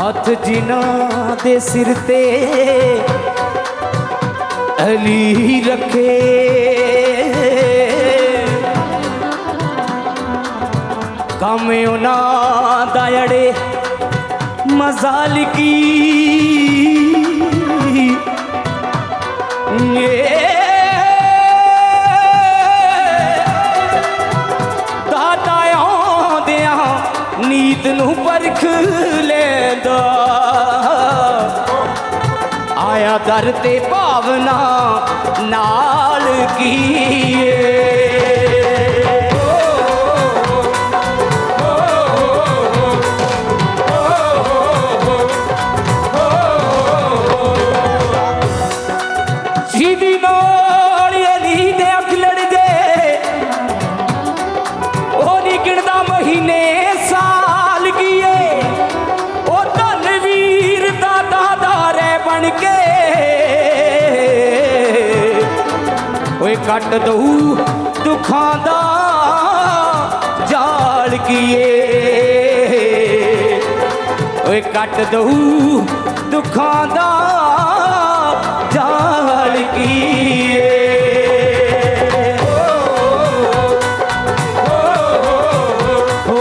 ਹੱਥ ਜਿਨ੍ਹਾਂ ਦੇ ਸਿਰ ਤੇ ਅਲੀ ਰੱਖੇ। ਕੰਮ ਉਹਨਾਂ ਦਾ ਅੜੇ ਮਜ਼ਾਲ ਕੀ ਦਾਤਾ ਆਉਂਦਿਆਂ ਨੀਤ ਨੂੰ ਪਰਖ ਲੈਂਦਾ। ਆਇਆ ਦਰ ਤੇ ਭਾਵਨਾ ਨਾਲ ਕੀਏ। ਕੱਟ ਦਊ, ਦੁੱਖਾਂ ਦਾ ਜਾਲ ਕੀਏ। ਓਏ ਕੱਟ ਦਊ, ਦੁੱਖਾਂ ਦਾ ਜਾਲ ਕੀਏ। ਹੋ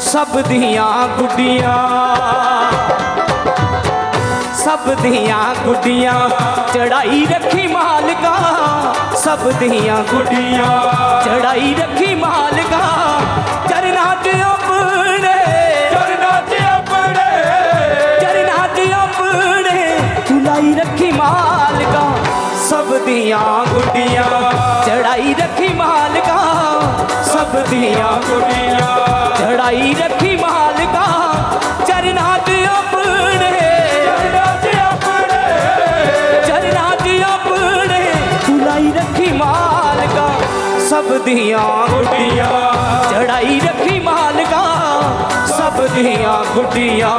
ਸਭ ਦੀਆਂ ਗੁੱਡੀਆਂ ਸਭ ਦੀਆਂ ਗੁੱਡੀਆਂ ਚੜਾਈ ਰੱਖੀ ਮਾਲਕਾ। ਸਭ ਦੀਆਂ ਗੁੱਡੀਆਂ ਚੜਾਈ ਰੱਖੀ ਮਾਲਕਾ। ਚਰਨਾਂ 'ਚ ਆਪਣੇ ਚਰਨਾਂ 'ਚ ਆਪਣੇ। ਚਰਨਾਂ 'ਚ ਆਪਣੇ ਤੁਲਾਈ ਰੱਖੀ ਮਾਲਕਾ। ਸਭ ਦੀਆਂ ਗੁੱਡੀਆਂ ਚੜਾਈ ਰੱਖੀ ਮਾਲਕਾ। ਸਭ ਦੀਆਂ ਗੁੱਡੀਆਂ ਚੜਾਈ ਰੱਖੀ ਮਾਲਕਾ। ਸਭ ਦੀਆਂ ਗੁੱਡੀਆਂ ਚੜਾਈ ਰੱਖੀ ਮਾਲਕਾ ਸਭ ਦੀਆਂ ਗੁੱਡੀਆਂ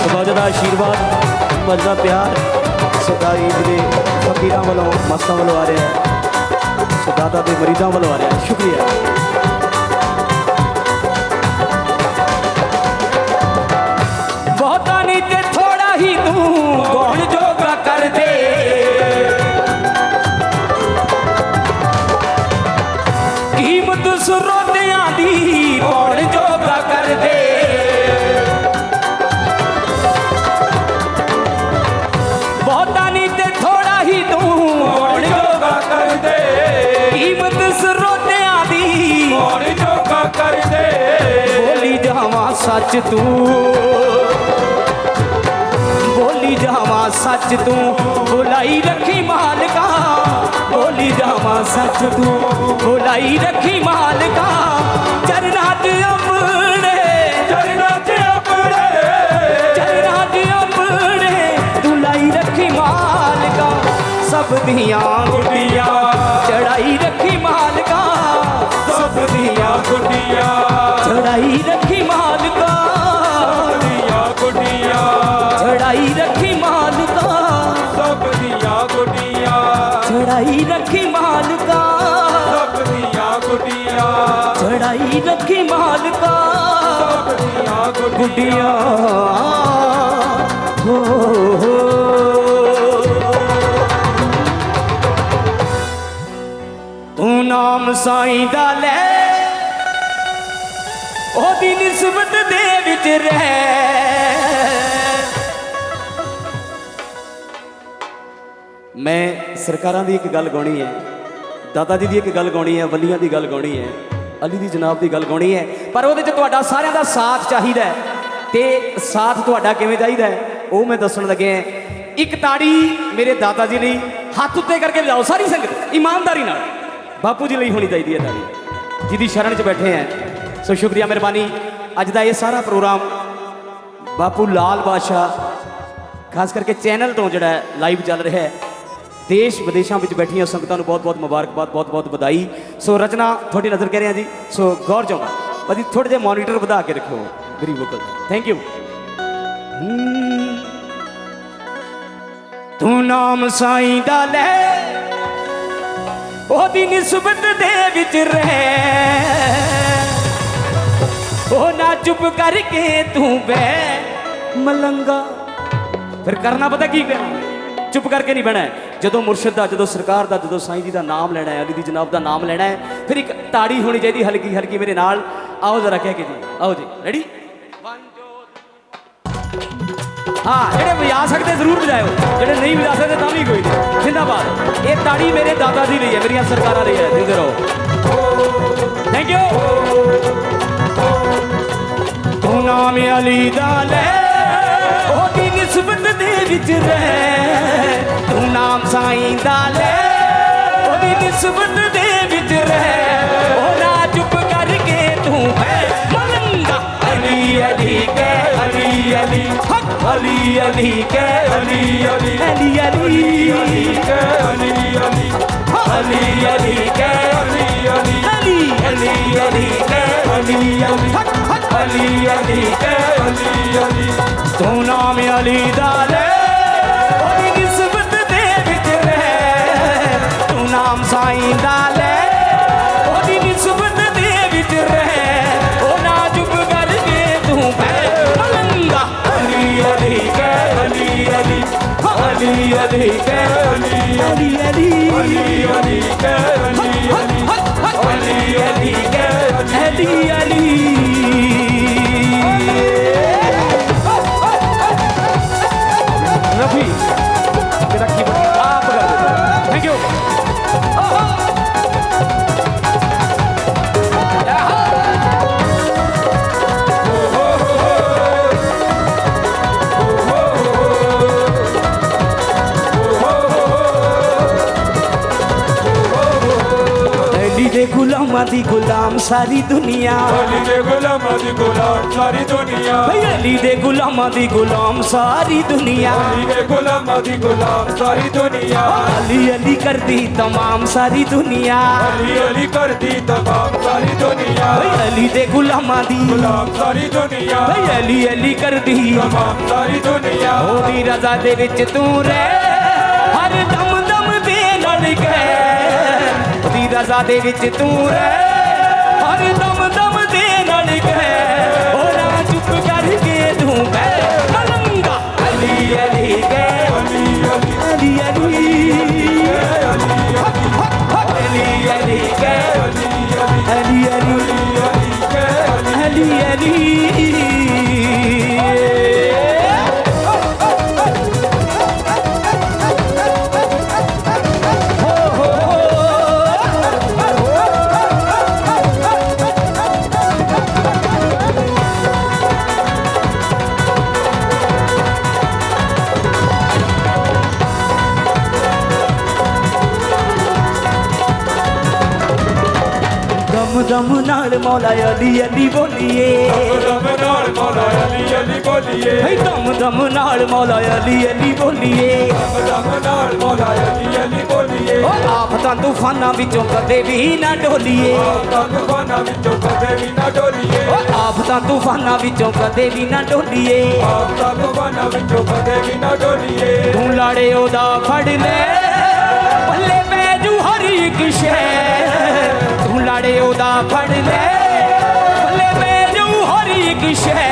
ਸਮਾਜ ਦਾ ਆਸ਼ੀਰਵਾਦ ਮਨ ਦਾ ਪਿਆਰ ਸਰਦਾਰ ਈਦ ਦੇ ਫਕੀਰਾਂ ਵੱਲੋਂ ਮਸਤਾਂ ਦਾਦਾ ਦੇ ਮਰੀਦਾਂ ਵੱਲੋਂ ਆ ਰਿਹਾ ਸ਼ੁਕਰੀਆ। ਸੱਚ ਤੂੰ। ਬੋਲੀ ਜਾਵਾਂ ਸੱਚ ਤੂੰ। ਬੁਲਾਈ ਰੱਖੀ ਮਾਲਕਾ। ਬੋਲੀ ਜਾਵਾਂ ਸੱਚ ਤੂੰ। ਬੁਲਾਈ ਰੱਖੀ ਮਾਲਕਾ। ਚਰਨਾਂ 'ਚ ਆਪਣੇ ਚਰਨਾਂ 'ਚ ਆਪਣੇ ਚਰਨਾਂ 'ਚ ਆਪਣੇ ਤੂੰ ਲਾਈ ਰੱਖੀ ਮਾਲਕਾ। ਸਭ ਦੀਆਂ ਰੱਖੀ ਮਾਲਕਾ, ਗੁੱਡੀਆਂ। ਹੋ ਹੋ ਤੂੰ ਨਾਮ ਸਾਈਂ ਦਾ ਲੈ, ਉਹਦੀ ਨਿਸਬਤ ਦੇ ਵਿੱਚ ਰਹਿ। ਮੈਂ ਸਰਕਾਰਾਂ ਦੀ ਇੱਕ ਗੱਲ ਗਾਉਣੀ ਹੈ, ਦਾਦਾ ਜੀ ਦੀ ਇੱਕ ਗੱਲ ਗਾਉਣੀ ਹੈ, ਵੱਲੀਆਂ ਦੀ ਗੱਲ ਗਾਉਣੀ ਹੈ। ਅਲੀ ਦੀ ਜਨਾਬ ਦੀ ਗੱਲ ਗਾਉਣੀ ਹੈ, ਪਰ ਉਹਦੇ 'ਚ ਤੁਹਾਡਾ ਸਾਰਿਆਂ ਦਾ ਸਾਥ ਚਾਹੀਦਾ ਹੈ। ਤੇ ਸਾਥ ਤੁਹਾਡਾ ਕਿਵੇਂ ਚਾਹੀਦਾ ਉਹ ਮੈਂ ਦੱਸਣ ਲੱਗਿਆ ਇੱਕ ਤਾੜੀ ਮੇਰੇ ਦਾਦਾ ਜੀ ਲਈ, ਹੱਥ ਉੱਤੇ ਕਰਕੇ ਲਿਆਓ ਸਾਰੀ ਸੰਗਤ, ਇਮਾਨਦਾਰੀ ਨਾਲ। ਬਾਪੂ ਜੀ ਲਈ ਹੋਣੀ ਚਾਹੀਦੀ ਹੈ ਤਾੜੀ, ਜਿਹਦੀ ਸ਼ਰਨ 'ਚ ਬੈਠੇ ਹੈ। ਸੋ ਸ਼ੁਕਰੀਆ, ਮਿਹਰਬਾਨੀ। ਅੱਜ ਦਾ ਇਹ ਸਾਰਾ ਪ੍ਰੋਗਰਾਮ ਬਾਪੂ ਲਾਲ ਬਾਦਸ਼ਾਹ, ਖਾਸ ਕਰਕੇ ਚੈਨਲ ਤੋਂ ਜਿਹੜਾ ਲਾਈਵ ਚੱਲ ਰਿਹਾ ਹੈ। ਦੇਸ਼ ਵਿਦੇਸ਼ਾਂ ਵਿੱਚ ਬੈਠੀਆਂ ਸੰਗਤਾਂ ਨੂੰ ਬਹੁਤ-ਬਹੁਤ ਮੁਬਾਰਕਬਾਦ, ਬਹੁਤ-ਬਹੁਤ ਵਧਾਈ। ਸੋ ਰਚਨਾ ਤੁਹਾਡੀ ਨਜ਼ਰ ਕਹਿ ਰਿਹਾ ਜੀ। ਸੋ ਗੌਰ ਜਾਓ ਭਾਜੀ ਥੋੜੇ ਜਿਹਾ ਮੋਨੀਟਰ ਵਧਾ ਕੇ ਰੱਖਿਓ। ਮੇਰੀ ਵੋਕਲ ਥੈਂਕ ਯੂ ਤੂੰ ਨਾਮ ਸਾਈਂ ਦਾ ਲੈ। ਉਹਦੀ ਨਿਸਬਤ ਦੇ ਵਿੱਚ ਰਹਿ। ਉਹ ਨਾ ਚੁੱਪ ਕਰਕੇ ਤੂੰ ਬਹਿ। ਮਲੰਗਾ। ਫਿਰ ਕਰਨਾ ਪਤਾ ਕੀ ਕਰਨਾ ਚੁੱਪ ਕਰਕੇ ਨਹੀਂ ਬਹਿਣਾ ਜਦੋਂ ਮੁਰਸ਼ਿਦ ਦਾ, ਜਦੋਂ ਸਰਕਾਰ ਦਾ, ਜਦੋਂ ਸਾਈਂ ਜੀ ਦਾ ਨਾਮ ਲੈਣਾ ਹੈ, ਅਲੀ ਦੀ ਜਨਾਬ ਦਾ ਨਾਮ ਲੈਣਾ ਹੈ, ਫਿਰ ਇੱਕ ਤਾੜੀ ਹੋਣੀ ਚਾਹੀਦੀ ਹਲਕੀ ਹਲਕੀ ਮੇਰੇ ਨਾਲ। ਆਓ ਜ਼ਰਾ ਕਹਿ ਕੇ ਜੀ। ਆਓ ਜੀ। ਰੈਡੀ ਹਾਂ, ਜਿਹੜੇ ਵਜਾ ਸਕਦੇ ਜ਼ਰੂਰ ਵਜਾਇਓ। ਜਿਹੜੇ ਨਹੀਂ ਵਜਾ ਸਕਦੇ ਤਾਂ ਵੀ ਕੋਈ ਨਹੀਂ। ਜ਼ਿੰਦਾਬਾਦ। ਇਹ ਤਾੜੀ ਮੇਰੇ ਦਾਦਾ ਜੀ ਲਈ ਹੈ, ਮੇਰੀਆਂ ਸਰਕਾਰਾਂ ਲਈ ਹੈ। ਜਿੰਦੇ ਰਹੋ। ਥੈਂਕ ਯੂ ਤੂੰ ਨਾਮ ਅਲੀ ਦਾ ਲੈ ਉਹਦੀ ਨਿਸਬਤ ਦੇ ਵਿੱਚ ਰਹਿ। ਤੂੰ ਨਾਮ ਸਾਈਂ ਦਾ ਲੈ। ਉਹਦੀ ਨਿਸਬਤ ਦੇ ਵਿੱਚ ਰਹਿ। ਉਹ ਨਾ ਚੁੱਪ ਕਰਕੇ ਤੂੰ ਹੈ। ਮਲੰਗਾ। ਅਲੀ ਅਲੀ ਕੇ ਅਲੀ ਅਲੀ। ਹਕ। ਅਲੀ ਅਲੀ ਕੇ ਅਲੀ ਅਲੀ। ਅਲੀ ਅਲੀ। ਕੇ ਅਲੀ ਅਲੀ। ਅਲੀ ਅਲੀ ਕੇ ਅਲੀ ਅਲੀ। ਅਲੀ ਅਲੀ ਅਲੀ ਅਲੀ ਅਲੀ। ਹਕ। ਹਕ। ਅਲੀ ਅਲੀ ਕੇ ਨਾਮ ਦਾ ਲੈ ਉਹਦੀ ਨਿਸਬਤ ਦੇ ਵਿੱਚ ਰਹਿ। ਤੂੰ ਨਾਮ ਸਾਈਂ ਦਾ ਲੈ ਉਹਦੀ ਨਿਸਬਤ ਦੇ ਵਿੱਚ ਰਹਿ। ਉਹ ਨਾ ਚੁੱਪ ਕਰਕੇ ਤੂੰ ਬੈ ਮਲੰਗਾ। ਅਲੀ ਅਲੀ ਕੇ ਅਲੀ ਅਲੀ। ਅਲੀ ਅਲੀ ਕੇ ਅਲੀ ਅਲੀ। ਅਲੀ ਅਲੀ ਅਲੀ ਕੇ ਅਲੀ ਅਲੀ। ਅਲੀ ਅਲੀ ਕੇ ਅਲੀ ਅਲੀ। ਦੀ ਗੁਲਾਮ ਸਾਰੀ ਦੁਨੀਆ। ਅਲੀ ਦੇ ਗੁਲਾਮਾਂ ਦੀ ਗੁਲਾਮ ਸਾਰੀ ਦੁਨੀਆ। ਭਈ ਅਲੀ ਦੇ ਗੁਲਾਮਾਂ ਦੀ ਗੁਲਾਮ ਸਾਰੀ ਦੁਨੀਆ। ਅਲੀ ਦੇ ਗੁਲਾਮਾਂ ਦੀ ਗੁਲਾਮ ਸਾਰੀ ਦੁਨੀਆ। ਅਲੀ ਅਲੀ ਕਰਦੀ ਤਮਾਮ ਸਾਰੀ ਦੁਨੀਆ। ਅਲੀ ਅਲੀ ਕਰਦੀ ਤਮਾਮ ਸਾਰੀ ਦੁਨੀਆ। ਭਈ ਅਲੀ ਦੇ ਗੁਲਾਮਾਂ ਦੀ ਗੁਲਾਮ ਸਾਰੀ ਦੁਨੀਆ। ਭਈ ਅਲੀ ਅਲੀ ਕਰਦੀ ਤਮਾਮ ਸਾਰੀ ਦੁਨੀਆ। ਉਹਦੀ ਰਜ਼ਾ ਦੇ ਵਿੱਚ ਤੂੰ ਰਹਿ। ਰਜ਼ਾ ਦੇ ਵਿੱਚ ਤੂੰ ਰਹਿ। ਹਰ ਦਮ ਦਮ ਦੇ ਨਾਲ ਗਏ ਨਾਲ ਮੌਲਾ ਅਲੀ ਅਲੀ ਬੋਲੀਏ। ਰਬ ਨਾਲ ਮੌਲਾ ਅਲੀ ਅਲੀ ਬੋਲੀਏ ਹੇ ਦਮ ਦਮ ਨਾਲ ਮੌਲਾ ਅਲੀ ਅਲੀ ਬੋਲੀਏ। ਰਬ ਨਾਲ ਮੌਲਾ ਅਲੀ ਅਲੀ ਬੋਲੀਏ ਓ ਆਫਤਾਂ ਤੂਫਾਨਾਂ ਵਿੱਚੋਂ ਕਦੇ ਵੀ ਨਾ ਡੋਲੀਏ। ਤੰਗ ਖਾਨਾ ਵਿੱਚੋਂ ਕਦੇ ਵੀ ਨਾ ਡੋਲੀਏ ਓ ਆਫਤਾਂ ਤੂਫਾਨਾਂ ਵਿੱਚੋਂ ਕਦੇ ਵੀ ਨਾ ਡੋਲੀਏ। ਆਪ ਤੰਗ ਵਿੱਚੋਂ ਕਦੇ ਵੀ ਨਾ ਡੋਲੀਏ ਤੂੰ ਲਾੜੇ ਉਹਦਾ ਫੜ ਲੈ। ਪੱਲੇ ਪੈ ਜੂ ਹਰ ਇੱਕ ਸ਼ੈ ਲਾੜੇ ਉਹਦਾ ਫੜ ਲੈ। ਪੱਲੇ ਪੈ ਜੂ ਹਰ ਇੱਕ ਸ਼ੈ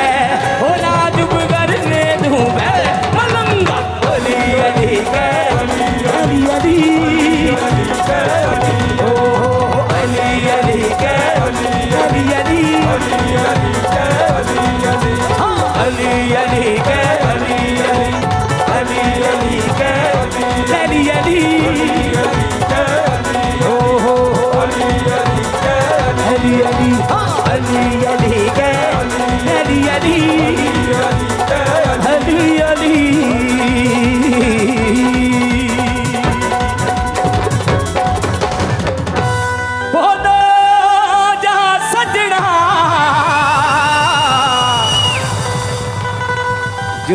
ਉਹ ਨਾਜੁਬ ਕਰਨੇ ਤੂੰ ਬੈ ਮਲੰਗਾ ਅਲੀ ਅਲੀ ਕੈ, ਅਲੀ ਅਲੀ ਓ ਹੋ ਅਲੀ ਅਲੀ ਕੈ, ਅਲੀ ਅਲੀ।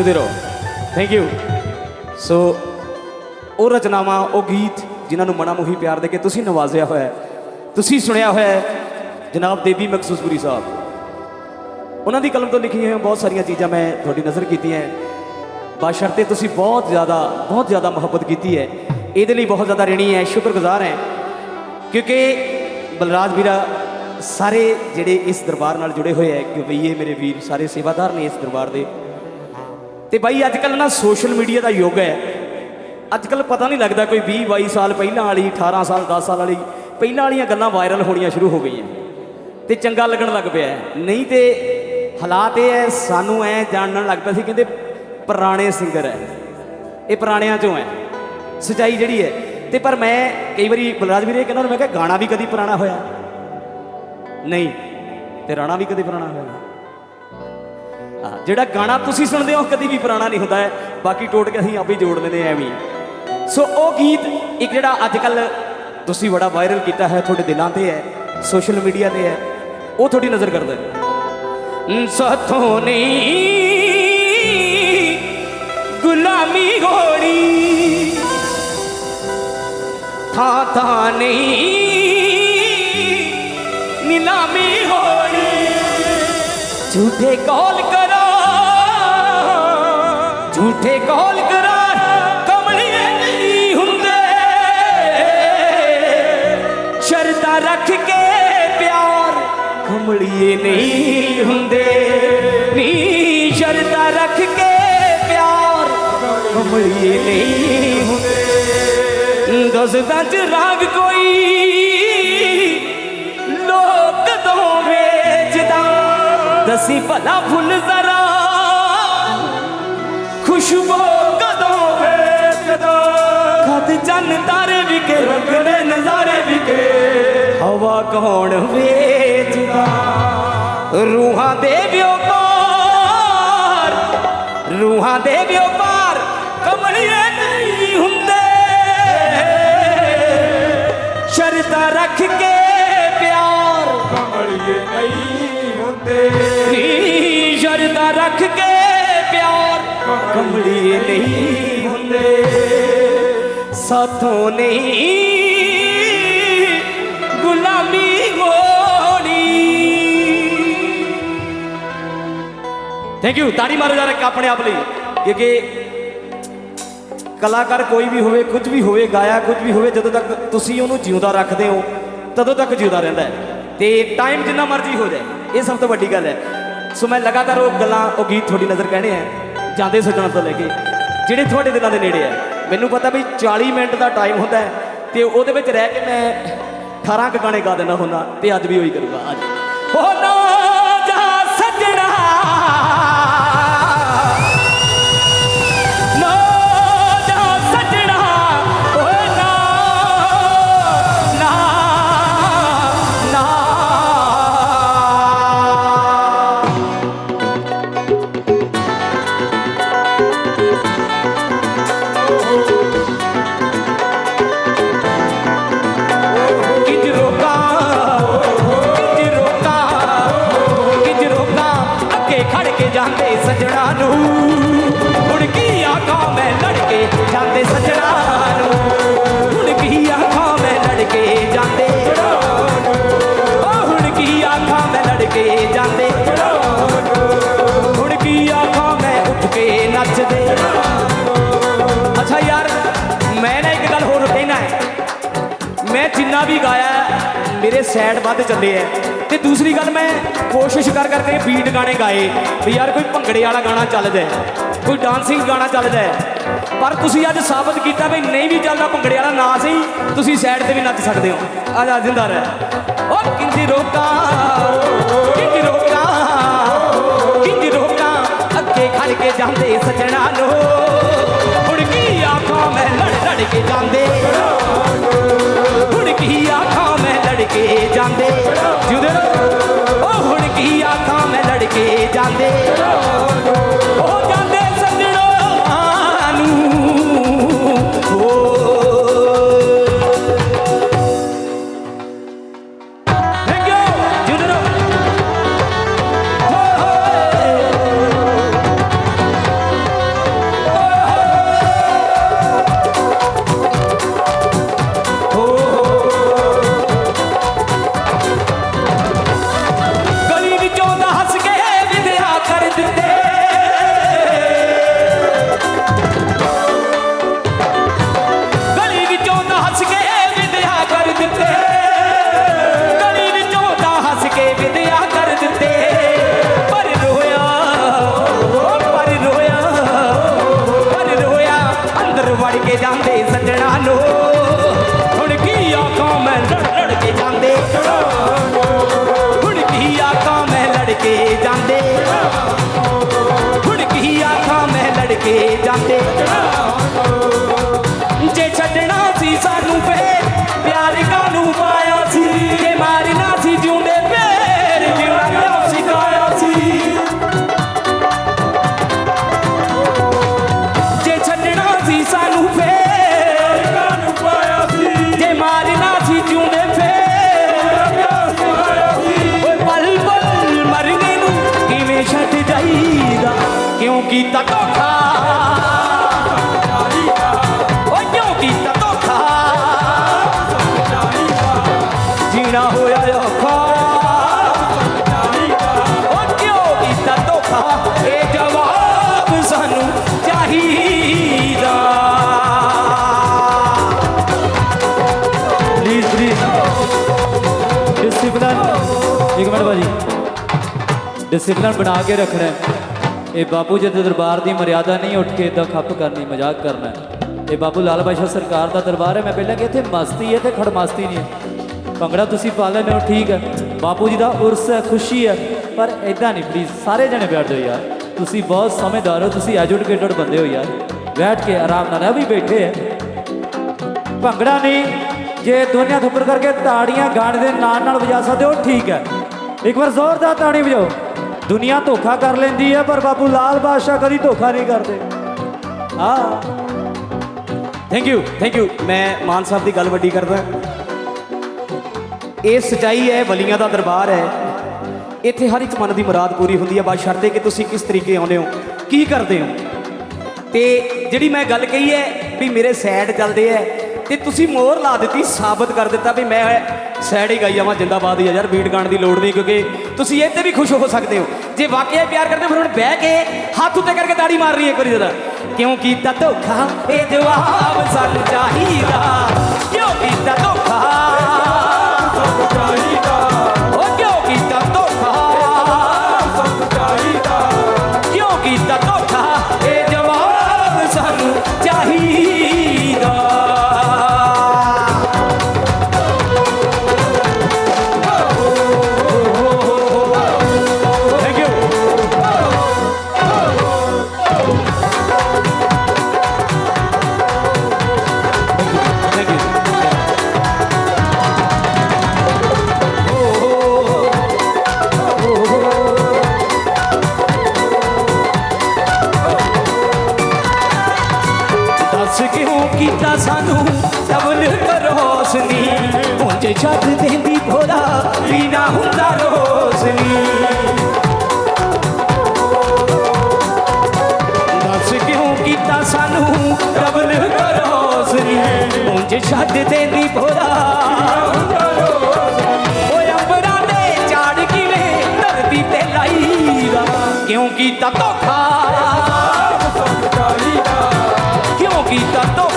ਜਿਉਂਦੇ ਰਹੋ ਥੈਂਕ ਯੂ ਸੋ ਉਹ ਰਚਨਾਵਾਂ, ਉਹ ਗੀਤ ਜਿਨ੍ਹਾਂ ਨੂੰ ਮਨਾ ਮੁਹੀ ਪਿਆਰ ਦੇ ਕੇ ਤੁਸੀਂ ਨਵਾਜ਼ਿਆ ਹੋਇਆ ਤੁਸੀਂ ਸੁਣਿਆ ਹੋਇਆ ਜਨਾਬ ਦੇਵੀ ਮਕਸੂਸਪੁਰੀ ਸਾਹਿਬ। ਉਹਨਾਂ ਦੀ ਕਲਮ ਤੋਂ ਲਿਖੀਆਂ ਹੋਈਆਂ ਬਹੁਤ ਸਾਰੀਆਂ ਚੀਜ਼ਾਂ ਮੈਂ ਤੁਹਾਡੀ ਨਜ਼ਰ ਕੀਤੀਆਂ ਹੈ। ਬਸ਼ਰਤੇ ਤੁਸੀਂ ਬਹੁਤ ਜ਼ਿਆਦਾ ਬਹੁਤ ਜ਼ਿਆਦਾ ਮੁਹੱਬਤ ਕੀਤੀ ਹੈ। ਇਹਦੇ ਲਈ ਬਹੁਤ ਜ਼ਿਆਦਾ ਰਣੀ ਹੈ, ਸ਼ੁਕਰਗੁਜ਼ਾਰ ਹੈ। ਕਿਉਂਕਿ ਬਲਰਾਜ ਵੀਰਾ ਸਾਰੇ ਜਿਹੜੇ ਇਸ ਦਰਬਾਰ ਨਾਲ ਜੁੜੇ ਹੋਏ ਹੈ, ਕਿ ਬਈਏ ਮੇਰੇ ਵੀਰ ਸਾਰੇ ਸੇਵਾਦਾਰ ਨੇ ਇਸ ਦਰਬਾਰ ਦੇ। ਤੇ ਬਾਈ ਅੱਜ ਕੱਲ ਨਾ ਸੋਸ਼ਲ ਮੀਡੀਆ ਦਾ ਯੁੱਗ ਹੈ। ਅੱਜ ਕੱਲ ਪਤਾ ਨਹੀਂ ਲੱਗਦਾ ਕੋਈ 20 22 ਸਾਲ ਪਹਿਲਾਂ ਵਾਲੀ 18 ਸਾਲ 10 ਸਾਲ ਵਾਲੀ, ਪਹਿਲਾਂ ਵਾਲੀਆਂ ਗੱਲਾਂ ਵਾਇਰਲ ਹੋਣੀਆਂ ਸ਼ੁਰੂ ਹੋ ਗਈਆਂ। ਤੇ ਚੰਗਾ ਲੱਗਣ ਲੱਗ ਪਿਆ ਨਹੀਂ ਤੇ ਹਾਲਾਤ ਇਹ ਹੈ, ਸਾਨੂੰ ਐ ਜਾਣਨ ਲੱਗ ਪਿਆ ਸੀ, ਕਹਿੰਦੇ ਪੁਰਾਣੇ ਸਿੰਗਰ ਹੈ। ਇਹ ਪੁਰਾਣਿਆਂ ਚੋਂ ਹੈ। ਸਚਾਈ ਜਿਹੜੀ ਹੈ। ਤੇ ਪਰ ਮੈਂ ਕਈ ਵਾਰੀ ਬਲਰਾਜ ਵੀਰੇ ਕਹਿੰਦਾ, ਮੈਂ ਕਿਹਾ ਗਾਣਾ ਵੀ ਕਦੀ ਪੁਰਾਣਾ ਹੋਇਆ? ਨਹੀਂ। ਤੇ ਰਾਣਾ ਵੀ ਕਦੀ ਪੁਰਾਣਾ ਹੋਇਆ? ਹਾਂ, ਜਿਹੜਾ ਗਾਣਾ ਤੁਸੀਂ ਸੁਣਦੇ ਹੋ ਕਦੀ ਵੀ ਪੁਰਾਣਾ ਨਹੀਂ ਹੁੰਦਾ ਹੈ। ਬਾਕੀ ਟੋਟ ਕੇ ਅਸੀਂ ਆਪੇ ਜੋੜ ਲੈਂਦੇ ਐਵੇਂ ਹੀ। ਸੋ ਉਹ ਗੀਤ ਇੱਕ ਜਿਹੜਾ ਅੱਜ ਕੱਲ ਤੁਸੀਂ ਬੜਾ ਵਾਇਰਲ ਕੀਤਾ ਹੈ ਤੁਹਾਡੇ ਦਿਲਾਂ ਤੇ ਹੈ ਸੋਸ਼ਲ ਮੀਡੀਆ ਤੇ ਹੈ ਉਹ ਤੁਹਾਡੀ ਨਜ਼ਰ ਕਰਦਾ ਹੈ। ਸਾਥੋਂ ਨਹੀਂ ਗੁਲਾਮੀ ਘੋੜੀ ਥਾਂ ਥਾਂ ਨਹੀਂ ਨੀਲਾਮੀ ਝੂਠੇ ਕੌਲ ਕਰਾ ਝੂਠੇ ਕੌਲ ਕਰਾ ਕਮਲੀਏ ਨਹੀਂ ਹੁੰਦੇ ਸ਼ਰਤਾਂ ਰੱਖ ਕੇ ਪਿਆਰ ਕਮਲੀਏ ਨਹੀਂ ਹੁੰਦੇ ਨੀ ਸ਼ਰਤਾਂ ਰੱਖ ਕੇ ਪਿਆਰ ਕਮਲੀਏ ਨਹੀਂ ਹੁੰਦੇ ਦਸਦਾਂ ਚ ਰਾਗ ਕੋਈ ਦਸੀ ਭਲਾ ਫੁੱਲ ਜ਼ਰਾ। ਖੁਸ਼ਬੂ ਕਦੋਂ ਵੇਚਦਾ ਕਦ ਚੰਨ ਤਾਰੇ ਵਿਕੇ ਰੰਗਲੇ ਨਜ਼ਾਰੇ ਵਿਕੇ ਹਵਾ ਕੌਣ ਵੇਚਦਾ? ਰੂਹਾਂ ਦੇ ਵਿਓਪਾਰ ਰੂਹਾਂ ਦੇ ਵਿਓਪਾਰ ਕਮਲੀਏ ਨਹੀਂ ਹੁੰਦੇ। ਸ਼ਰਤਾਂ ਰੱਖ ਕੇ ਨੀ ਸ਼ਰਤਾਂ ਰੱਖ ਕੇ ਪਿਆਰ ਕਮਲੀਏ ਨਹੀਂ ਹੁੰਦੇ। ਸਾਥੋਂ ਨਹੀਂ ਗੁਲਾਮੀ ਹੋਣੀ। ਥੈਂਕ ਯੂ ਤਾੜੀ ਮਾਰੋ ਜਰਾ ਆਪਣੇ ਆਪ ਲਈ। ਕਿਉਂਕਿ ਕਲਾਕਾਰ ਕੋਈ ਵੀ ਹੋਵੇ, ਕੁਝ ਵੀ ਹੋਵੇ, ਗਾਇਆ ਕੁਝ ਵੀ ਹੋਵੇ, ਜਦੋਂ ਤੱਕ ਤੁਸੀਂ ਉਹਨੂੰ ਜਿਉਂਦਾ ਰੱਖਦੇ ਹੋ, ਤਦੋਂ ਤੱਕ ਜਿਉਂਦਾ ਰਹਿੰਦਾ ਹੈ। ਤੇ ਟਾਈਮ ਜਿੰਨਾ ਮਰਜ਼ੀ ਹੋ ਜਾਏ। ਇਹ ਸਭ ਤੋਂ ਵੱਡੀ ਗੱਲ ਹੈ। ਸੋ ਮੈਂ ਲਗਾਤਾਰ ਉਹ ਗੱਲਾਂ, ਉਹ ਗੀਤ ਤੁਹਾਡੀ ਨਜ਼ਰ ਕਹਿਣੇ ਆ, ਜਾਂਦੇ ਸੱਜਣਾ ਤੋਂ ਲੈ ਕੇ, ਜਿਹੜੇ ਤੁਹਾਡੇ ਦਿਲਾਂ ਦੇ ਨੇੜੇ ਆ। ਮੈਨੂੰ ਪਤਾ ਵੀ 40 ਮਿੰਟ ਦਾ ਟਾਈਮ ਹੁੰਦਾ ਹੈ ਤੇ ਉਹਦੇ ਵਿੱਚ ਰਹਿ ਕੇ ਮੈਂ 18 ਕੁ ਗਾਣੇ ਗਾ ਦਿੰਦਾ ਹੁੰਦਾ ਤੇ ਅੱਜ ਵੀ ਉਹੀ ਕਰੂੰਗਾ। ਅੱਜ ਹੋ ਨਾ! ਮੇਰੇ ਸੈਡ ਵੱਧ ਚੱਲੇ ਐ। ਤੇ ਦੂਸਰੀ ਗੱਲ ਮੈਂ ਕੋਸ਼ਿਸ਼ ਕਰ ਕਰਕੇ ਬੀਟ ਗਾਣੇ ਗਾਏ ਵੀ ਯਾਰ ਕੋਈ ਭੰਗੜੇ ਵਾਲਾ ਗਾਣਾ ਚੱਲਦਾ ਕੋਈ ਡਾਂਸਿੰਗ ਗਾਣਾ ਚੱਲਦਾ ਪਰ ਤੁਸੀਂ ਅੱਜ ਸਾਬਤ ਕੀਤਾ ਵੀ ਨਹੀਂ ਵੀ ਚੱਲਦਾ ਭੰਗੜੇ ਵਾਲਾ, ਨਾ ਸਹੀ, ਤੁਸੀਂ ਸੈਡ ਤੇ ਵੀ ਨੱਚ ਸਕਦੇ ਹੋ। ਆ ਜਾ ਜ਼ਿੰਦਾ ਰਹਿ ਓ ਕਿੰਜੀ ਰੋਕਾਂ ਕਿੰਜੀ ਰੋਕਾਂ ਕਿੰਜੀ ਰੋਕਾਂ, ਅੱਗੇ ਖੜ ਕੇ ਜਾਂਦੇ ਸੱਜਣਾ ਨੂੰ। ਜੀਣਾ ਹੋਇਆ ਔਖਾ। ਚਾਹੀਦਾ ਕਿਉਂ ਕੀਤਾ ਧੋਖਾ? ਇਹ ਜਵਾਬ ਸਾਨੂੰ ਚਾਹੀਦਾ। ਪਲੀਜ਼ ਪਲੀਜ਼ ਡਿਸਪਲਿਨ ਇੱਕ ਮਿੰਟ ਭਾਜੀ। ਡਿਸਪਲਿਨ ਬਣਾ ਕੇ ਰੱਖਣਾ ਇਹ ਬਾਪੂ ਜੀ ਦੇ ਦਰਬਾਰ ਦੀ ਮਰਿਆਦਾ ਨਹੀਂ ਉੱਠ ਕੇ ਇਦਾਂ ਖੱਪ ਕਰਨੀ, ਮਜ਼ਾਕ ਕਰਨਾ ਇਹ ਬਾਬੂ ਲਾਲ ਬਾਦਸ਼ਾਹ ਸਰਕਾਰ ਦਾ ਦਰਬਾਰ ਹੈ। ਮੈਂ ਪਹਿਲਾਂ ਕਿ ਇੱਥੇ ਮਸਤੀ ਹੈ ਤੇ ਖੜਮਸਤੀ ਨਹੀਂ ਹੈ। ਭੰਗੜਾ ਤੁਸੀਂ ਪਾ ਲੈਂਦੇ ਹੋ, ਠੀਕ ਹੈ। ਬਾਪੂ ਜੀ ਦਾ ਉਰਸ ਹੈ, ਖੁਸ਼ੀ ਹੈ। ਪਰ ਇਦਾਂ ਨਹੀਂ ਪਲੀਜ਼ ਸਾਰੇ ਜਣੇ ਬੈਠ ਜਾਓ ਯਾਰ। ਤੁਸੀਂ ਬਹੁਤ ਸਮਝਦਾਰ ਹੋ, ਤੁਸੀਂ ਐਜੂਕੇਟਡ ਬੰਦੇ ਹੋ ਯਾਰ। ਬੈਠ ਕੇ ਆਰਾਮ ਨਾਲ ਇਹ ਵੀ ਬੈਠੇ ਹੈ। ਭੰਗੜਾ ਨਹੀਂ, ਜੇ ਦੋਨਿਆਂ ਥੱਪੜ ਕਰਕੇ ਤਾੜੀਆਂ ਗਾਣ ਦੇ ਨਾਲ ਨਾਲ ਵਜਾ ਸਕਦੇ ਹੋ, ਠੀਕ ਹੈ। ਇੱਕ ਵਾਰ ਜ਼ੋਰਦਾਰ ਤਾੜੀ ਵਜਾਓ। ਦੁਨੀਆ ਧੋਖਾ ਕਰ ਲੈਂਦੀ ਹੈ, ਪਰ ਬਾਪੂ ਲਾਲ ਬਾਦਸ਼ਾਹ ਕਦੀ ਧੋਖਾ ਨਹੀਂ ਕਰਦੇ। ਆ ਥੈਂਕ ਯੂ ਥੈਂਕ ਯੂ ਮੈਂ ਮਾਨ ਸਾਹਿਬ ਦੀ ਗੱਲ ਵੱਡੀ ਕਰਦਾ। ਇਹ ਸਚਾਈ ਹੈ, ਵਲੀਆਂ ਦਾ ਦਰਬਾਰ ਹੈ। ਇੱਥੇ ਹਰ ਇੱਕ ਮਨ ਦੀ ਮੁਰਾਦ ਪੂਰੀ ਹੁੰਦੀ ਹੈ। ਬਾਤ ਸ਼ਰਤੇ ਕਿ ਤੁਸੀਂ ਕਿਸ ਤਰੀਕੇ ਆਉਂਦੇ ਹੋ? ਕੀ ਕਰਦੇ ਹੋ? ਤੇ ਜਿਹੜੀ ਮੈਂ ਗੱਲ ਕਹੀ ਹੈ ਵੀ ਮੇਰੇ ਸੈਡ ਚੱਲਦੇ ਐ ਤੇ ਤੁਸੀਂ ਮੋਹਰ ਲਾ ਦਿੱਤੀ, ਸਾਬਤ ਕਰ ਦਿੱਤਾ ਵੀ ਮੈਂ ਸੈਡ ਹੀ ਗਾਈ ਜਾਵਾਂ, ਜਿੰਦਾਬਾਦ ਹੀ ਯਾਰ, ਬੀਟ ਗਾਣ ਦੀ ਲੋੜ ਨਹੀਂ, ਕਿਉਂਕਿ ਤੁਸੀਂ ਇਹ ਤੇ ਵੀ ਖੁਸ਼ ਹੋ ਸਕਦੇ ਹੋ। ਜੇ ਵਾਕਿਆ ਪਿਆਰ ਕਰਦੇ ਹੋ, ਫਿਰ ਹੁਣ ਬਹਿ ਕੇ ਹੱਥ ਉੱਤੇ ਕਰਕੇ ਤਾੜੀ ਮਾਰ ਰਹੀ ਹੈ ਇੱਕ ਵਾਰੀ ਜਰਾ। ਕਿਉਂ ਕੀਤਾ ਧੋਖਾ? ਇਹ ਜਵਾਬ ਸਾਨੂੰ ਚਾਹੀਦਾ। ਕਿਉਂ ਕੀਤਾ ਧੋਖਾ? ਸਭ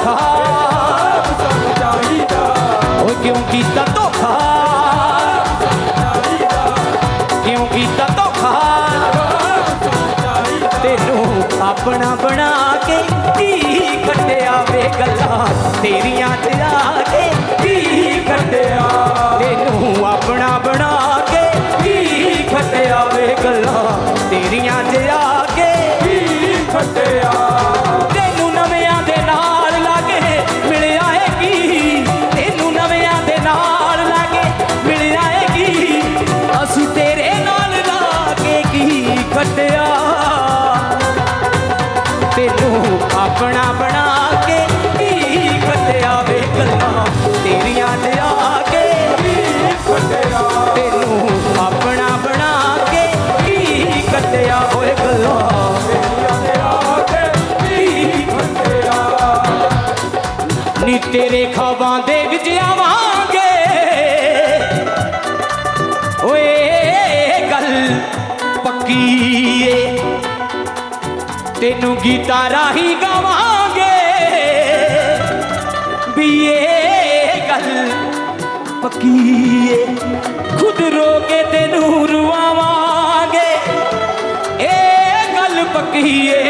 ਕੀਤਾ ਧੋਖਾ ਸਭ ਚਾਹੀਦਾ ਓਏ ਕਿਉਂ ਕੀਤਾ ਤੈਨੂੰ ਗੀਤਾ ਰਾਹੀਂ ਗਾਵਾਂਗੇ। ਵੀ ਇਹ ਗੱਲ ਪੱਕੀ ਏ। ਖੁਦ ਰੋ ਕੇ ਤੈਨੂੰ ਰਵਾਵਾਂਗੇ ਇਹ ਗੱਲ ਪੱਕੀ ਏ।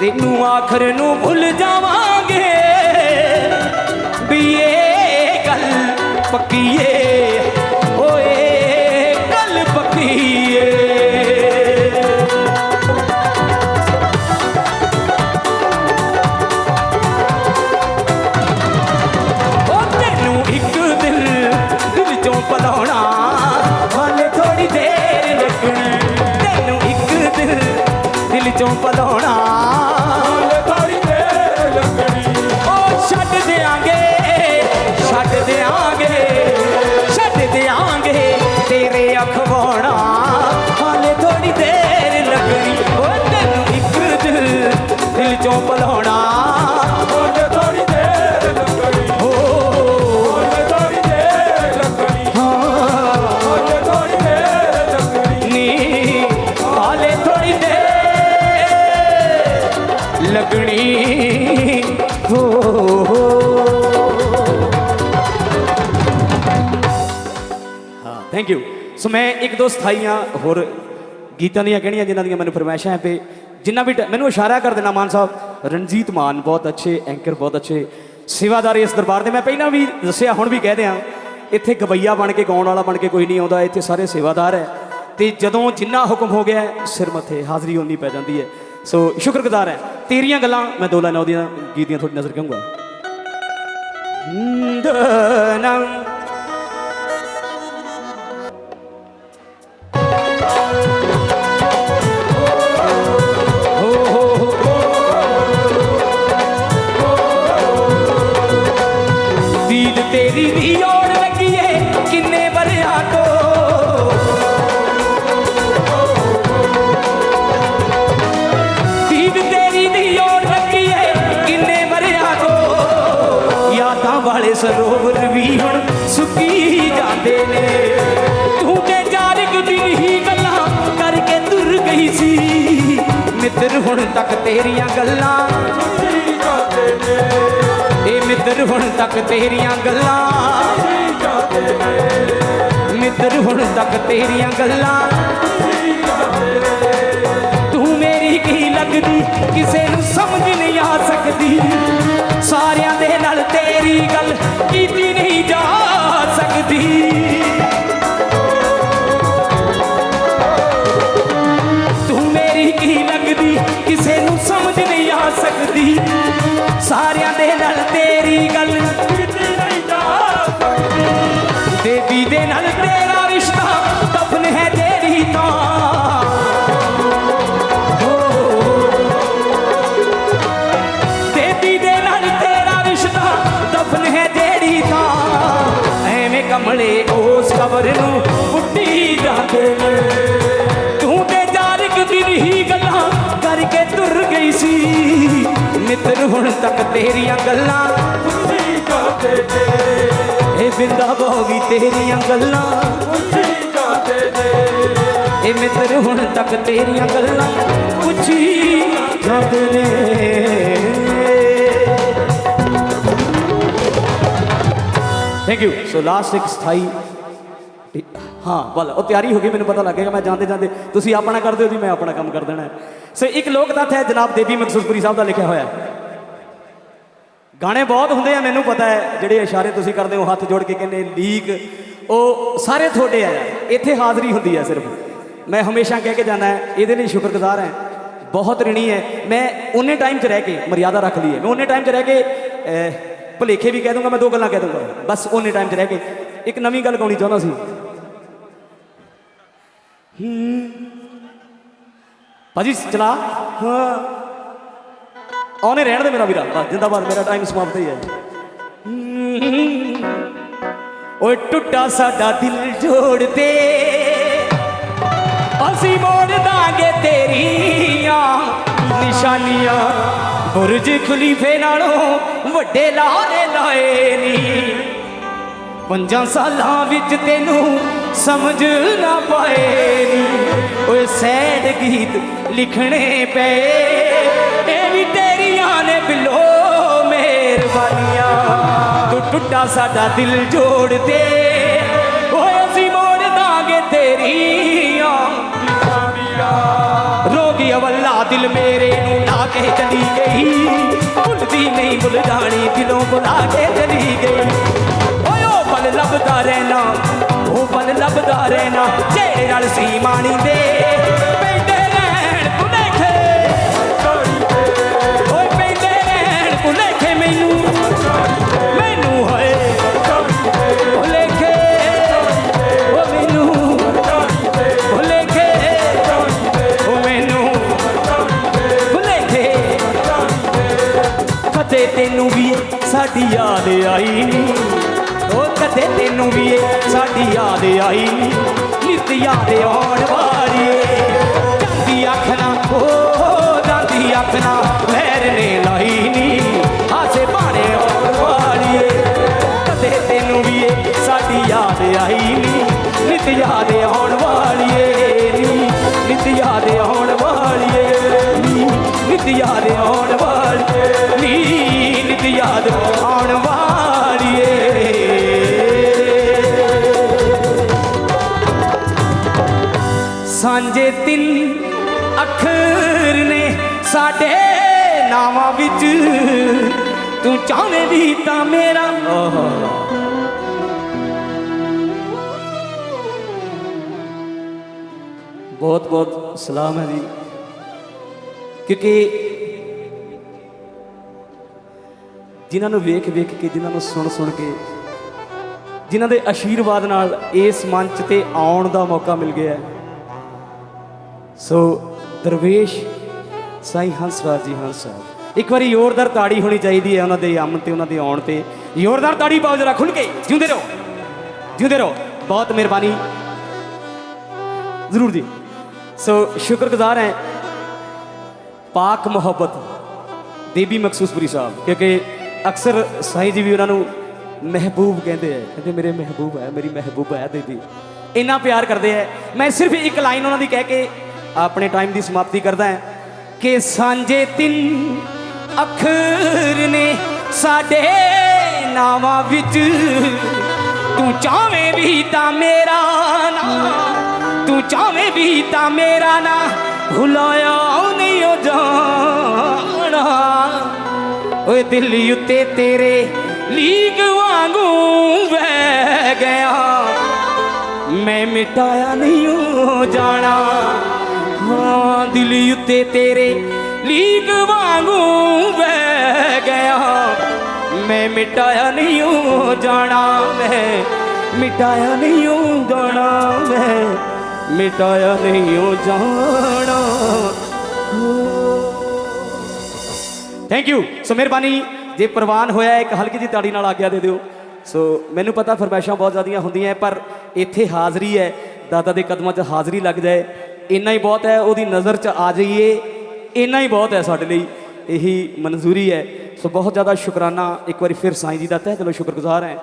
ਤੈਨੂੰ ਆਖਰ ਨੂੰ ਭੁੱਲ ਜਾਵਾਂਗੇ। ਵੀ ਇਹ ਗੱਲ ਪੱਕੀ ਏ। ਸੋ ਮੈਂ ਇੱਕ ਦੋ ਸਥਾਈਆਂ ਹੋਰ ਗੀਤਾਂ ਦੀਆਂ ਕਹਿਣੀਆਂ ਜਿਨ੍ਹਾਂ ਦੀਆਂ ਮੈਨੂੰ ਫਰਮਾਇਸ਼ਾਂ ਹੈ ਤੇ ਜਿੰਨਾ ਵੀ ਟ- ਮੈਨੂੰ ਇਸ਼ਾਰਾ ਕਰ ਦੇਣਾ ਮਾਨ ਸਾਹਿਬ, ਰਣਜੀਤ ਮਾਨ ਬਹੁਤ ਅੱਛੇ ਐਂਕਰ ਬਹੁਤ ਅੱਛੇ ਸੇਵਾਦਾਰੀ ਇਸ ਦਰਬਾਰ ਦੇ। ਮੈਂ ਪਹਿਲਾਂ ਵੀ ਦੱਸਿਆ, ਹੁਣ ਵੀ ਕਹਿ ਦਿਆਂ, ਇੱਥੇ ਗਵਈਆ ਬਣ ਕੇ, ਗਾਉਣ ਵਾਲਾ ਬਣ ਕੇ ਕੋਈ ਨਹੀਂ ਆਉਂਦਾ, ਇੱਥੇ ਸਾਰੇ ਸੇਵਾਦਾਰ ਹੈ। ਤੇ ਜਦੋਂ ਜਿੰਨਾ ਹੁਕਮ ਹੋ ਗਿਆ, ਸਿਰ ਮੱਥੇ ਹਾਜ਼ਰੀ ਹੋਣੀ ਪੈ ਜਾਂਦੀ ਹੈ। ਸੋ ਸ਼ੁਕਰਗੁਜ਼ਾਰ ਹੈ। ਤੇਰੀਆਂ ਗੱਲਾਂ ਮੈਂ ਦੋ ਲਾਈਨਾਂ ਉਹਦੀਆਂ ਗੀਤ ਦੀਆਂ ਤੁਹਾਡੀ ਨਜ਼ਰ ਕਹੂੰਗਾ ਦਨੰ ਹੋ ਯਾਦਾਂ ਸਰੋਵਰ ਵੀ ਹੁਣ ਸੁੱਕੀ ਜਾਂਦੇ ਨੇ। ਤੂੰ ਤੇ ਜਾਰਗ ਦੀ ਹੀ ਗੱਲਾਂ ਕਰਕੇ ਤੁਰ ਗਈ ਸੀ। ਮਿੱਤਰ ਹੁਣ ਤੱਕ ਤੇਰੀਆਂ ਗੱਲਾਂ ਜੀ ਜਾਂਦੇ ਨੇ ਇਹ ਮਿੱਤਰ ਹੁਣ ਤੱਕ ਤੇਰੀਆਂ ਗੱਲਾਂ ਜੀ ਜਾਂਦੇ ਨੇ ਮਿੱਤਰ ਹੁਣ ਤੱਕ ਤੇਰੀਆਂ ਗੱਲਾਂ ਜੀ ਜਾਂਦੇ ਨੇ ਤੂੰ ਮੇਰੀ ਕੀ ਲੱਗਦੀ, ਕਿਸੇ ਨੂੰ ਸਮਝ ਨਹੀਂ ਆ ਸਕਦੀ। ਸਾਰਿਆਂ ਦੇ ਨਾਲ ਤੇਰੀ ਗੱਲ ਕੀਤੀ ਨਹੀਂ ਜਾ ਸਕਦੀ। ਤੱਕ ਤੇਰੀਆਂ ਗੱਲਾਂ। ਜੀ ਜਾਂਦੇ ਨੇ ਇਹ ਬਿੰਦਾ ਬੋਗੀ ਤੇਰੀਆਂ ਗੱਲਾਂ। ਜੀ ਜਾਂਦੇ ਨੇ ਇਹ ਮਿੱਤਰ ਹੁਣ ਤੱਕ ਤੇਰੀਆਂ ਗੱਲਾਂ। ਪੁੱਛੀ ਜਾਂਦੇ ਨੇ ਥੈਂਕ ਯੂ ਸੋ ਲਾਸਟ ਇੱਕ ਸਥਾਈ ਹਾਂ ਬਲ ਉਹ ਤਿਆਰੀ ਹੋ ਗਈ, ਮੈਨੂੰ ਪਤਾ ਲੱਗੇਗਾ ਮੈਂ ਜਾਂਦੇ ਜਾਂਦੇ ਤੁਸੀਂ ਆਪਣਾ ਕਰਦੇ ਹੋ ਜੀ ਮੈਂ ਆਪਣਾ ਕੰਮ ਕਰ ਦੇਣਾ ਸੋ ਇੱਕ ਲੋਕ ਤੱਥ ਹੈ ਜਨਾਬ ਦੇਵੀ ਮਕਸੂਦਪੁਰੀ ਸਾਹਿਬ ਦਾ ਲਿਖਿਆ ਹੋਇਆ ਗਾਣੇ ਬਹੁਤ ਹੁੰਦੇ ਆ ਮੈਨੂੰ ਪਤਾ ਹੈ ਜਿਹੜੇ ਇਸ਼ਾਰੇ ਤੁਸੀਂ ਕਰਦੇ ਹੋ ਹੱਥ ਜੋੜ ਕੇ ਕਹਿੰਦੇ ਲੀਕ ਉਹ ਸਾਰੇ ਤੁਹਾਡੇ ਆ। ਇੱਥੇ ਹਾਜ਼ਰੀ ਹੁੰਦੀ ਹੈ ਸਿਰਫ। ਮੈਂ ਹਮੇਸ਼ਾ ਕਹਿ ਕੇ ਜਾਂਦਾ ਇਹਦੇ ਲਈ ਸ਼ੁਕਰਗੁਜ਼ਾਰ ਹਾਂ। ਬਹੁਤ ਰਿਣੀ ਹੈ। ਮੈਂ ਉਹਨੇ ਟਾਈਮ 'ਚ ਰਹਿ ਕੇ ਮਰਿਆਦਾ ਰੱਖ ਲਈ ਹੈ। ਮੈਂ ਉਹਨੇ ਟਾਈਮ 'ਚ ਰਹਿ ਕੇ ਅਹ, ਭੁਲੇਖੇ ਵੀ ਕਹਿ ਦੂੰਗਾ ਮੈਂ ਦੋ ਗੱਲਾਂ ਕਹਿ ਦੂੰਗਾ। ਬਸ ਉਹਨੇ ਟਾਈਮ 'ਚ ਰਹਿ ਕੇ। ਇੱਕ ਨਵੀਂ ਗੱਲ ਗਾਉਣੀ ਚਾਹੁੰਦਾ ਸੀ। ਹੂੰ। ਭਾਜੀ ਚਲਾ। ਹਾਂ। ਆਉਣੇ ਰਹਿਣ ਦੇ ਮੇਰਾ ਵੀਰਾ। ਬਸ ਜਿੰਦਾਬਾਦ, ਮੇਰਾ ਟਾਈਮ ਸਮਾਪਤ ਹੀ ਹੈ। ਓਏ ਟੁੱਟਾ ਸਾਡਾ ਦਿਲ ਜੋੜ ਦੇ। ਅਸੀਂ ਮੋੜ ਦਾਂਗੇ ਤੇਰੀਆਂ ਨਿਸ਼ਾਨੀਆਂ। ਬੁਰਜ ਖਲੀਫੇ ਨਾਲੋਂ ਵੱਡੇ ਲਾਰੇ ਲਾਏ ਨੀ। ਪੰਜਾਂ ਸਾਲਾਂ ਵਿੱਚ ਤੈਨੂੰ ਸਮਝ ਨਾ ਪਾਏ ਨੀ। ਓਏ ਸੈਡ ਗੀਤ ਲਿਖਣੇ ਪਏ ਤੂੰ ਸਾਡਾ ਦਿਲ ਜੋੜ ਦੇ ਓਏ ਅਸੀਂ ਮੋੜ ਦਾਂਗੇ ਤੇਰੀਆਂ। ਨਿਸ਼ਾਨੀਆਂ ਰੋਗੀ ਅਵੱਲਾ ਦਿਲ ਮੇਰੇ ਨੂੰ ਲਾ ਕੇ ਚਲੀ ਗਈ। ਭੁੱਲਦੀ ਨਹੀਂ ਭੁੱਲ ਜਾਣੀ ਦਿਲੋਂ ਬੁਲਾ ਕੇ ਚਲੀ ਗਈ। ਓਏ ਉਹ ਪਲ ਲੱਭਦਾ ਰਹਿਣਾ, ਉਹ ਪਲ ਲੱਭਦਾ ਰਹਿਣਾ ਜਿਹੜੇ ਨਾਲ ਸੀ ਮਾਣੀ ਦੇ। ਸਾਡੀ ਯਾਦ ਆਈ। ਨੀ ਉਹ ਕਦੇ ਤੈਨੂੰ ਵੀ ਇਹ ਸਾਡੀ ਯਾਦ ਆਈ। ਨੀ ਨਿਤ ਯਾਦ ਆਉਣ ਵਾਲੀ ਏ। ਜਾਂਦੀ ਅੱਖ ਨਾ ਓ ਜਾਂਦੀ ਅੱਖ ਲਹਿਰ ਨੇ ਲਾਈ ਨੀ। ਹਾਸੇ ਬਾਣੇ ਆਉਣ ਵਾਲੀ ਏ। ਕਦੇ ਤੈਨੂੰ ਵੀ ਇਹ ਸਾਡੀ ਯਾਦ ਆਈ ਨੀ। ਨਿਤ ਯਾਦ ਆਉਣ ਵਾਲੀ ਏ। ਨਿਤ ਯਾਦ ਆਉਣ ਵਾਲੀ ਏ। ਨੀ ਨਿਤ ਯਾਦ ਵਿੱਚ। ਤੂੰ ਚਾਹਵੇਂ ਵੀ ਤਾਂ ਮੇਰਾ। ਬਹੁਤ ਬਹੁਤ ਸਲਾਮ ਹੈ ਜੀ। ਕਿਉਂਕਿ ਜਿਨ੍ਹਾਂ ਨੂੰ ਵੇਖ ਵੇਖ ਕੇ, ਜਿਨ੍ਹਾਂ ਨੂੰ ਸੁਣ ਸੁਣ ਕੇ, ਜਿਨ੍ਹਾਂ ਦੇ ਆਸ਼ੀਰਵਾਦ ਨਾਲ ਇਸ ਮੰਚ ਤੇ ਆਉਣ ਦਾ ਮੌਕਾ ਮਿਲ ਗਿਆ ਸੋ ਦਰਵੇਸ਼ ਸਾਈ ਹੰਸਰਾਜ ਜੀ ਹੰਸ ਸਾਹਿਬ ਇੱਕ ਵਾਰੀ ਜ਼ੋਰਦਾਰ ਤਾੜੀ ਹੋਣੀ ਚਾਹੀਦੀ ਹੈ ਉਹਨਾਂ ਦੇ ਆਮਨ ਤੇ, ਉਹਨਾਂ ਦੇ ਆਉਣ ਤੇ। ਜ਼ੋਰਦਾਰ ਤਾੜੀ ਪਾਓ ਜਰਾ ਖੁੱਲ ਕੇ, ਜਿਉਂਦੇ ਰਹੋ ਜਿਉਂਦੇ ਰਹੋ। ਬਹੁਤ ਮਿਹਰਬਾਨੀ। ਜ਼ਰੂਰ ਜੀ। ਸੋ ਸ਼ੁਕਰਗੁਜ਼ਾਰ ਹੈ, ਪਾਕ ਮੁਹੱਬਤ ਦੇਵੀ ਮਕਸੂਸਪੁਰੀ ਸਾਹਿਬ, ਕਿਉਂਕਿ ਅਕਸਰ ਸਾਈਂ ਜੀ ਵੀ ਉਹਨਾਂ ਨੂੰ ਮਹਿਬੂਬ ਕਹਿੰਦੇ ਆ, ਕਹਿੰਦੇ ਮੇਰੇ ਮਹਿਬੂਬ ਹੈ, ਮੇਰੀ ਮਹਿਬੂਬ ਹੈ ਦੇਵੀ ਇੰਨਾ ਪਿਆਰ ਕਰਦੇ ਆ। ਮੈਂ ਸਿਰਫ ਇੱਕ ਲਾਈਨ ਉਹਨਾਂ ਦੀ ਕਹਿ ਕੇ ਆਪਣੇ ਟਾਈਮ ਦੀ ਸਮਾਪਤੀ ਕਰਦਾ ਹਾਂ ਕਿ ਸਾਂਝੇ ਤਿੰਨ ਅੱਖਰ ਨੇ ਸਾਡੇ ਨਾਵਾਂ ਵਿੱਚ। ਤੂੰ ਚਾਹਵੇਂ ਵੀ ਤਾਂ ਮੇਰਾ ਨਾ, ਤੂੰ ਚਾਹਵੇਂ ਵੀ ਤਾਂ ਮੇਰਾ ਨਾ, ਭੁਲਾਇਆ ਨਹੀਂ ਹੋ ਜਾਣਾ। ਓਏ ਦਿਲ ਉੱਤੇ ਤੇਰੇ ਲੀਕ ਵਾਂਗੂ ਵਹਿ ਗਿਆ। ਮੈਂ ਮਿਟਾਇਆ ਨਹੀਂ ਹੋ ਜਾਣਾ। ਹਾਂ, ਦਿਲ ਉੱਤੇ ਤੇਰੇ ਲੀਕ ਵਾਂਗੂ ਵਹਿ ਗਿਆ। ਮੈਂ ਮਿਟਾਇਆ ਨਹੀਂ ਉਹ ਜਾਣਾ ਮੈਂ, ਮਿਟਾਇਆ ਨਹੀਂ ਉਹ ਜਾਣਾ ਮੈਂ, ਮਿਟਾਇਆ ਨਹੀਂ ਉਹ ਜਾਣਾ। ਥੈਂਕ ਯੂ ਸੋ ਮਿਹਰਬਾਨੀ, ਜੇ ਪ੍ਰਵਾਨ ਹੋਇਆ ਇੱਕ ਹਲਕੀ ਜਿਹੀ ਤਾੜੀ ਨਾਲ ਆਗਿਆ ਦੇ ਦਿਓ। ਸੋ ਮੈਨੂੰ ਪਤਾ ਫਰਮਾਇਸ਼ਾਂ ਬਹੁਤ ਜ਼ਿਆਦੀਆਂ ਹੁੰਦੀਆਂ, ਪਰ ਇੱਥੇ ਹਾਜ਼ਰੀ ਹੈ ਦਾਦਾ ਦੇ ਕਦਮਾਂ 'ਚ ਹਾਜ਼ਰੀ ਲੱਗ ਜਾਏ। ਇੰਨਾ ਹੀ ਬਹੁਤ ਹੈ, ਉਹਦੀ ਨਜ਼ਰ 'ਚ ਆ ਜਾਈਏ। ਇੰਨਾ ਹੀ ਬਹੁਤ ਹੈ ਸਾਡੇ ਲਈ, ਇਹੀ ਮਨਜ਼ੂਰੀ ਹੈ। ਸੋ ਬਹੁਤ ਜ਼ਿਆਦਾ ਸ਼ੁਕਰਾਨਾ। ਇੱਕ ਵਾਰੀ ਫਿਰ ਸਾਈਂ ਜੀ ਦਾ ਤਹਿ ਦਿਲੋਂ ਸ਼ੁਕਰਗੁਜ਼ਾਰ ਹੈ।